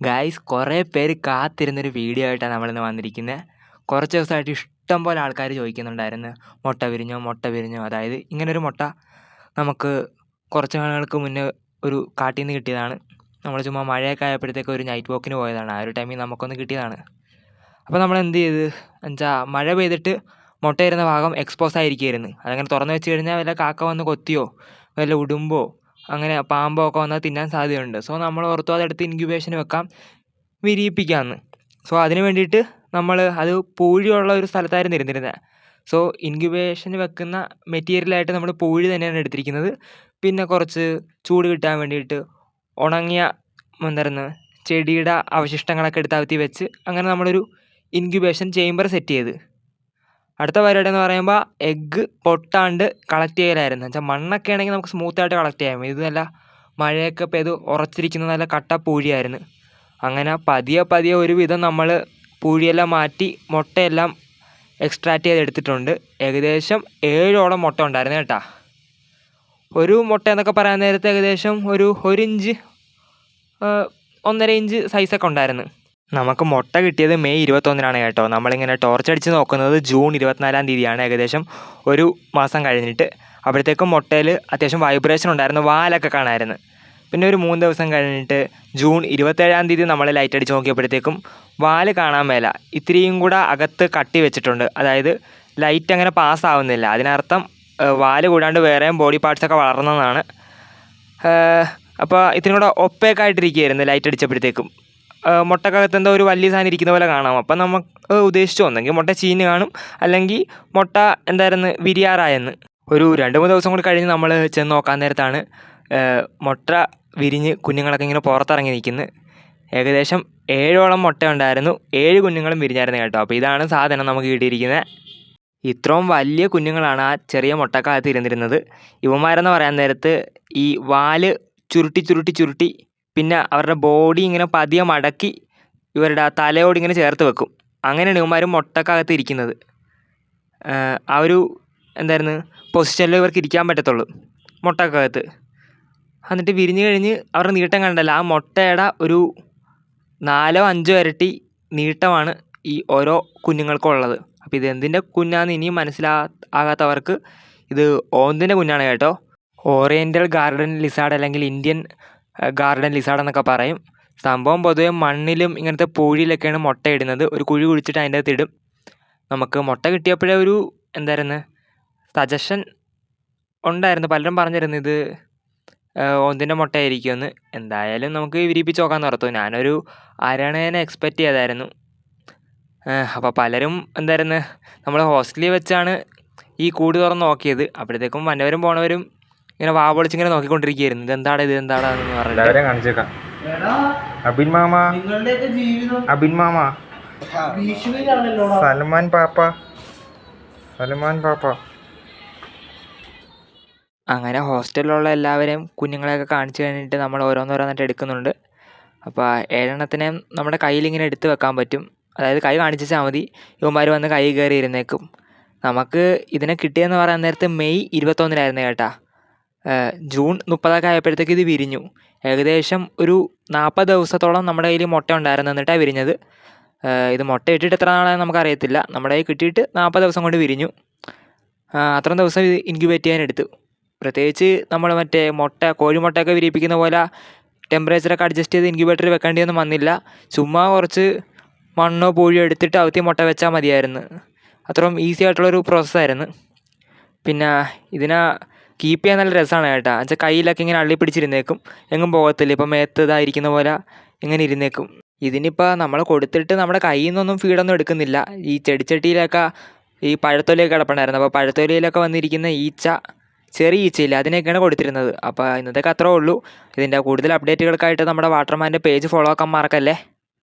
Guys കുറേ പേര് കാത്തിരുന്നൊരു video ആയിട്ടാണ് നമ്മളിന്ന് വന്നിരിക്കുന്നത് കുറച്ച് ദിവസമായിട്ട് ഇഷ്ടം പോലെ ആൾക്കാർ ചോദിക്കുന്നുണ്ടായിരുന്നു. മുട്ട വിരിഞ്ഞോ മുട്ട വിരിഞ്ഞോ. അതായത് ഇങ്ങനൊരു മുട്ട നമുക്ക് കുറച്ച് നാളുകൾക്ക് മുന്നേ ഒരു കാട്ടിൽ നിന്ന് കിട്ടിയതാണ്. നമ്മൾ ചുമ്മാ മഴയൊക്കെ ആയപ്പോഴത്തേക്ക് ഒരു നൈറ്റ് വോക്കിന് പോയതാണ്. ആ ഒരു ടൈമിൽ നമുക്കൊന്ന് കിട്ടിയതാണ്. അപ്പോൾ നമ്മൾ എന്ത് ചെയ്ത്? എന്നുവെച്ചാൽ മഴ പെയ്തിട്ട് മുട്ട ഇരുന്ന ഭാഗം എക്സ്പോസ് ആയിരിക്കുമായിരുന്നു അതങ്ങനെ തുറന്ന് വെച്ച് കഴിഞ്ഞാൽ വല്ല കാക്ക വന്ന് കൊത്തിയോ വല്ല ഉടുമ്പോ അങ്ങനെ പാമ്പോ ഒക്കെ വന്നാൽ തിന്നാൻ സാധ്യതയുണ്ട്. സോ നമ്മൾ ഓർത്തു അതെടുത്ത് ഇൻക്യുബേഷന് വെക്കാം. വിരിയിപ്പിക്കാമെന്ന് സോ അതിന് വേണ്ടിയിട്ട് നമ്മൾ അത് പൂഴിയുള്ള ഒരു സ്ഥലത്തായിരുന്നു ഇരുന്നിരുന്നത് സോ ഇൻക്യുബേഷന് വെക്കുന്ന മെറ്റീരിയലായിട്ട് നമ്മൾ പൂഴി തന്നെയാണ് എടുത്തിരിക്കുന്നത്. പിന്നെ കുറച്ച് ചൂട് കിട്ടാൻ വേണ്ടിയിട്ട് ഉണങ്ങിയ എന്തായിരുന്നു ചെടിയുടെ അവശിഷ്ടങ്ങളൊക്കെ എടുത്ത് അകത്തി വെച്ച് അങ്ങനെ നമ്മളൊരു ഇൻക്യുബേഷൻ ചേംബർ സെറ്റ് ചെയ്ത്. അടുത്ത പരിപാടി എന്ന് പറയുമ്പോൾ എഗ്ഗ് പൊട്ടാണ്ട് കളക്ട് ചെയ്യലായിരുന്നു. വെച്ചാൽ മണ്ണൊക്കെ ആണെങ്കിൽ നമുക്ക് സ്മൂത്തായിട്ട് കളക്ട് ചെയ്യാം. ഇത് നല്ല മഴയൊക്കെ പെയ്ത് ഉറച്ചിരിക്കുന്ന നല്ല കട്ട പൂഴിയായിരുന്നു. അങ്ങനെ പതിയെ പതിയെ ഒരുവിധം നമ്മൾ പൂഴിയെല്ലാം മാറ്റി മുട്ടയെല്ലാം എക്സ്ട്രാക്റ്റ് ചെയ്തെടുത്തിട്ടുണ്ട്. ഏകദേശം ഏഴോളം മുട്ട ഉണ്ടായിരുന്നു കേട്ടോ. ഒരു മുട്ട എന്നൊക്കെ പറയാൻ നേരത്തെ ഏകദേശം ഒരു ഒരു ഇഞ്ച് ഒന്നര ഇഞ്ച് സൈസൊക്കെ ഉണ്ടായിരുന്നു. നമുക്ക് മുട്ട കിട്ടിയത് മെയ് ഇരുപത്തൊന്നിനാണ് കേട്ടോ. നമ്മളിങ്ങനെ ടോർച്ച് അടിച്ച് നോക്കുന്നത് ജൂൺ ഇരുപത്തിനാലാം തീയതിയാണ്. ഏകദേശം ഒരു മാസം കഴിഞ്ഞിട്ട് അപ്പോഴത്തേക്കും മുട്ടയിൽ അത്യാവശ്യം വൈബ്രേഷൻ ഉണ്ടായിരുന്നു വാലൊക്കെ കാണായിരുന്നു. പിന്നെ ഒരു മൂന്ന് ദിവസം കഴിഞ്ഞിട്ട് ജൂൺ ഇരുപത്തേഴാം തീയതി നമ്മൾ ലൈറ്റ് അടിച്ച് നോക്കിയപ്പോഴത്തേക്കും വാൽ കാണാൻ മേല. ഇത്രയും കൂടെ അകത്ത് കട്ടി വെച്ചിട്ടുണ്ട്. അതായത് ലൈറ്റ് അങ്ങനെ പാസ്സാവുന്നില്ല അതിനർത്ഥം വാൽ കൂടാണ്ട് വേറെയും ബോഡി പാർട്സൊക്കെ വളർന്നതാണ്. അപ്പോൾ ഇത്തിരി കൂടെ ഒപ്പേക്കായിട്ടിരിക്കുകയായിരുന്നു ലൈറ്റ് അടിച്ചപ്പോഴത്തേക്കും. മുട്ടക്കകത്ത് എന്തോ ഒരു വലിയ സാധനം ഇരിക്കുന്ന പോലെ കാണാം. അപ്പം നമുക്ക് ഉദ്ദേശിച്ചു ഒന്നെങ്കിൽ മുട്ട ചീഞ്ഞ് കാണും. അല്ലെങ്കിൽ മുട്ട എന്തായിരുന്നു വിരിയാറായെന്ന്. ഒരു രണ്ട് മൂന്ന് ദിവസം കൂടി കഴിഞ്ഞ് നമ്മൾ ചെന്ന് നോക്കാൻ നേരത്താണ് മുട്ട വിരിഞ്ഞ് കുഞ്ഞുങ്ങളൊക്കെ ഇങ്ങനെ പുറത്തിറങ്ങി നിൽക്കുന്നത് ഏകദേശം ഏഴോളം മുട്ട ഉണ്ടായിരുന്നു. ഏഴ് കുഞ്ഞുങ്ങളും വിരിഞ്ഞായിരുന്നു കേട്ടോ. അപ്പോൾ ഇതാണ് സാധനം നമുക്ക് കിട്ടിയിരിക്കുന്നത് ഇത്രയും വലിയ കുഞ്ഞുങ്ങളാണ് ആ ചെറിയ മുട്ടക്കകത്ത് ഇരുന്നിരുന്നത്. ഇവന്മാരെന്ന് പറയാൻ നേരത്ത് ഈ വാൽ ചുരുട്ടി ചുരുട്ടി ചുരുട്ടി പിന്നെ അവരുടെ ബോഡി ഇങ്ങനെ പതിയെ മടക്കി ഇവരുടെ ആ തലയോട് ഇങ്ങനെ ചേർത്ത് വെക്കും. അങ്ങനെയാണ് ഇവന്മാർ മുട്ടക്കകത്ത് ഇരിക്കുന്നത്. ആ ഒരു എന്തായിരുന്നു? പൊസിഷനിൽ ഇവർക്ക് ഇരിക്കാൻ പറ്റത്തുള്ളൂ. മുട്ടക്കകത്ത്. എന്നിട്ട് വിരിഞ്ഞ് കഴിഞ്ഞ് അവരുടെ നീട്ടം കണ്ടല്ല? ആ മുട്ടയുടെ ഒരു നാലോ അഞ്ചോ ഇരട്ടി നീട്ടമാണ് ഈ ഓരോ കുഞ്ഞുങ്ങൾക്കും ഉള്ളത്. അപ്പോൾ ഇത് എന്തിന്റെ കുഞ്ഞാന്ന് ഇനിയും മനസ്സിലാ ആകാത്തവർക്ക് ഇത് ഓന്തിന്റെ കുഞ്ഞാണ് കേട്ടോ. ഓറിയന്റൽ ഗാർഡൻ ലിസാർഡ് അല്ലെങ്കിൽ ഇന്ത്യൻ ഗാർഡൻ ലിസാർഡ് എന്നൊക്കെ പറയും. സംഭവം പൊതുവെ മണ്ണിലും ഇങ്ങനത്തെ പൂഴിയിലൊക്കെയാണ് മുട്ട ഇടുന്നത്. ഒരു കുഴി കുഴിച്ചിട്ട് അതിന്റെ അകത്ത് ഇടും. നമുക്ക് മുട്ട കിട്ടിയപ്പോഴേ ഒരു എന്തായിരുന്നു? സജഷൻ ഉണ്ടായിരുന്നു. പലരും പറഞ്ഞിരുന്നു ഇത് ഒന്നിന്റെ മുട്ടയായിരിക്കുമെന്ന്. എന്തായാലും നമുക്ക് വിരിപ്പിച്ച് നോക്കാമെന്ന് ഓർത്തു. ഞാനൊരു അരണേനെ എക്സ്പെക്റ്റ് ചെയ്തായിരുന്നു. അപ്പോൾ പലരും എന്തായിരുന്നു? നമ്മൾ ഹോസ്റ്റലിൽ വെച്ചാണ് ഈ കൂട് തുറന്ന് നോക്കിയത്. അപ്പോഴത്തേക്കും വന്നവരും പോണവരും ഇങ്ങനെ വാ ഇങ്ങനെ നോക്കിക്കൊണ്ടിരിക്കുകയായിരുന്നു. ഇതെന്താടാ ഇത്? എന്താടാ എന്ന് പറഞ്ഞിട്ട്. കാണിച്ചേക്കാം. അബിൻ മാമ. നിങ്ങളുടെയൊക്കെ ജീവിതം. അബിൻ മാമ. സൽമാൻ പാപ്പ. സൽമാൻ പാപ്പ. അങ്ങനെ ഹോസ്റ്റലിലുള്ള എല്ലാവരെയും കുഞ്ഞുങ്ങളെയൊക്കെ കാണിച്ചു കഴിഞ്ഞിട്ട് നമ്മൾ ഓരോന്നോരോന്നായിട്ട് എടുക്കുന്നുണ്ട്. അപ്പോൾ ഏഴെണ്ണത്തിനെ നമ്മുടെ കയ്യിൽ ഇങ്ങനെ എടുത്ത് വെക്കാൻ പറ്റും. അതായത് കൈ കാണിച്ചാൽ മതി. ഇവന്മാർ വന്ന് കൈ കയറി ഇരുന്നേക്കും. നമുക്ക് ഇതിനെ കിട്ടിയെന്ന് പറയാൻ നേരത്തെ മെയ് ഇരുപത്തൊന്നിലായിരുന്നു കേട്ടാ. ജൂൺ മുപ്പതൊക്കെ ആയപ്പോഴത്തേക്ക് ഇത് വിരിഞ്ഞു. ഏകദേശം ഒരു നാൽപ്പത് ദിവസത്തോളം നമ്മുടെ കയ്യിൽ മുട്ട ഉണ്ടായിരുന്നു എന്നിട്ടാണ് വിരിഞ്ഞത്. ഇത് മുട്ട ഇട്ടിട്ട് എത്ര നാളായെന്ന് നമുക്കറിയത്തില്ല. നമ്മുടെ കയ്യിൽ കിട്ടിയിട്ട് നാൽപ്പത് ദിവസം കൊണ്ട് വിരിഞ്ഞു. അത്രയും ദിവസം ഇത് ഇൻക്യുബേറ്റ് ചെയ്യാൻ എടുത്തു. പ്രത്യേകിച്ച് നമ്മൾ മറ്റേ മുട്ട കോഴിമുട്ടയൊക്കെ വിരിയിപ്പിക്കുന്ന പോലെ ടെമ്പറേച്ചറൊക്കെ അഡ്ജസ്റ്റ് ചെയ്ത് ഇൻക്യുബേറ്ററിൽ വെക്കേണ്ടിയൊന്നും വന്നില്ല. ചുമ്മാ കുറച്ച് മണ്ണോ പൂഴിയോ എടുത്തിട്ട് അകത്തി മുട്ട വെച്ചാൽ മതിയായിരുന്നു. അത്രയും ഈസി ആയിട്ടുള്ളൊരു പ്രോസസ്സായിരുന്നു പിന്നെ ഇതിനെ കീപ്പ് ചെയ്യാൻ നല്ല രസമാണ് കേട്ടോ. എന്നുവെച്ചാൽ കയ്യിലൊക്കെ ഇങ്ങനെ അള്ളി പിടിച്ചിരുന്നേക്കും. എങ്ങും പോകത്തില്ല. ഇപ്പം മേത്ത് ഇതായിരിക്കുന്ന പോലെ ഇങ്ങനെ ഇരുന്നേക്കും. ഇതിനിപ്പോൾ നമ്മൾ കൊടുത്തിട്ട് നമ്മുടെ കയ്യിൽ നിന്നൊന്നും ഫീഡൊന്നും എടുക്കുന്നില്ല. ഈ ചെടിച്ചട്ടിയിലൊക്കെ ഈ പഴത്തൊലിയൊക്കെ കിടപ്പുണ്ടായിരുന്നു. അപ്പോൾ പഴത്തൊലിയിലൊക്കെ വന്നിരിക്കുന്ന ഈച്ച ചെറിയ ഈച്ചയില്ല അതിനെയൊക്കെയാണ് കൊടുത്തിരുന്നത്. അപ്പോൾ ഇന്നത്തേക്ക് അത്രേ ഉള്ളൂ. ഇതിന്റെ കൂടുതൽ അപ്ഡേറ്റുകൾക്കായിട്ട് നമ്മുടെ വാട്ടർമാന്റെ പേജ് ഫോളോ ആക്കാൻ മറക്കല്ലേ?